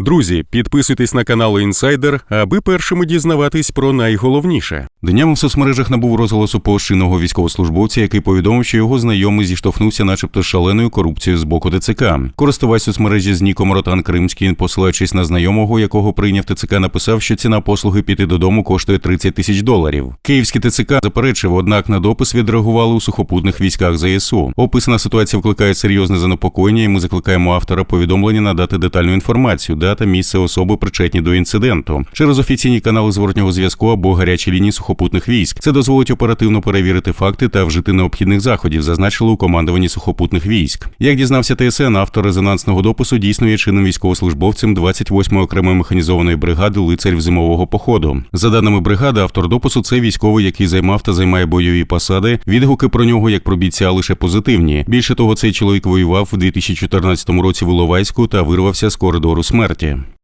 Друзі, підписуйтесь на канал Інсайдер, аби першими дізнаватись про найголовніше. Днями в соцмережах набув розголосу пост військовослужбовця, який повідомив, що його знайомий зіштовхнувся, начебто, з шаленою корупцією з боку ТЦК. Користувач соцмережі з ніком Ротан Кримський, посилаючись на знайомого, якого прийняв ТЦК, написав, що ціна послуги піти додому коштує 30 тисяч доларів. Київський ТЦК заперечив, однак на допис відреагували у сухопутних військах ЗСУ. Описана ситуація викликає серйозне занепокоєння, і ми закликаємо автора повідомлення надати детальну інформацію, дата, місце особи причетні до інциденту через офіційні канали зворотнього зв'язку або гарячі лінії сухопутних військ. Це дозволить оперативно перевірити факти та вжити необхідних заходів, зазначили у командуванні сухопутних військ. Як дізнався ТСН, автор резонансного допису дійсно є чинним військовослужбовцем 28-ї окремої механізованої бригади лицарів зимового походу. За даними бригади, автор допису це військовий, який займав та займає бойові посади. Відгуки про нього як про бійця лише позитивні. Більше того, цей чоловік воював в 2014 році в Іловайську та вирвався з коридору смерті.